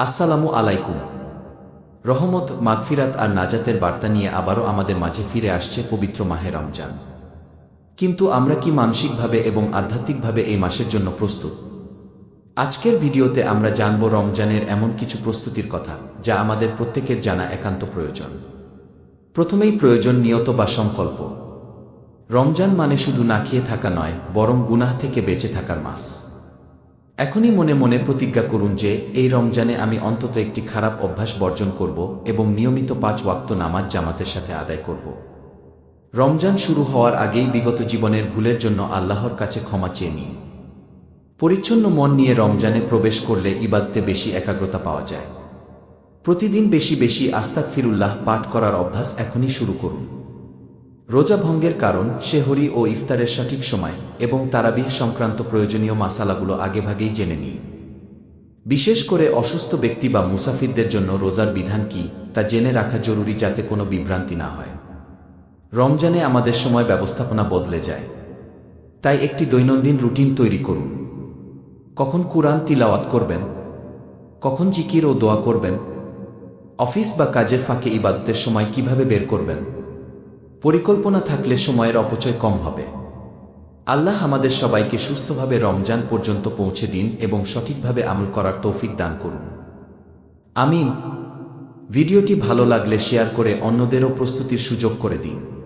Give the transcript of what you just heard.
আসসালামু আলাইকুম। রহমত, মাগফিরাত আর নাজাতের বার্তা নিয়ে আবারও আমাদের মাঝে ফিরে আসছে পবিত্র মাহে রমজান। কিন্তু আমরা কি মানসিকভাবে এবং আধ্যাত্মিকভাবে এই মাসের জন্য প্রস্তুত? আজকের ভিডিওতে আমরা জানব রমজানের এমন কিছু প্রস্তুতির কথা, যা আমাদের প্রত্যেকের জানা একান্ত প্রয়োজন। প্রথমেই প্রয়োজন নিয়ত বা সংকল্প। রমজান মানে শুধু না খেয়ে থাকা নয়, বরং গুনাহ থেকে বেঁচে থাকার মাস। এখনই মনে মনে প্রতিজ্ঞা করুন যে, এই রমজানে আমি অন্তত একটি খারাপ অভ্যাস বর্জন করব এবং নিয়মিত পাঁচ ওয়াক্ত নামাজ জামাতের সাথে আদায় করব। রমজান শুরু হওয়ার আগেই বিগত জীবনের ভুলের জন্য আল্লাহর কাছে ক্ষমা চেয়ে নিন। পরিচ্ছন্ন মন নিয়ে রমজানে প্রবেশ করলে ইবাদতে বেশি একাগ্রতা পাওয়া যায়। প্রতিদিন বেশি বেশি আস্তাক ফিরুল্লাহ পাঠ করার অভ্যাস এখনই শুরু করুন। রোজা ভঙ্গের কারণ শেহরি ও ইফতারের সঠিক সময় এবং তারাবিহ সংক্রান্ত প্রয়োজনীয় মাসালাগুলো আগেভাগেই জেনে নিন বিশেষ করে অসুস্থ ব্যক্তি বা মুসাফিরদের জন্য রোজার বিধান কি তা জেনে রাখা জরুরি যাতে কোনো বিভ্রান্তি না হয়। রমজানে আমাদের সময় ব্যবস্থাপনা বদলে যায়। তাই একটি দৈনন্দিন রুটিন তৈরি করুন। কখন কুরআন তিলাওয়াত করবেন? কখন জিকির ও দোয়া করবেন? অফিস বা কাজের ফাঁকে ইবাদতের সময় কীভাবে বের করবেন? পরিকল্পনা থাকলে সময়ের অপচয় কম হবে। আল্লাহ আমাদের সবাইকে সুস্থভাবে রমজান পর্যন্ত পৌঁছে দিন এবং সঠিকভাবে আমল করার তৌফিক দান করুন। আমিন। ভিডিওটি ভালো লাগলে শেয়ার করে অন্যদেরও প্রস্তুতির সুযোগ করে দিন।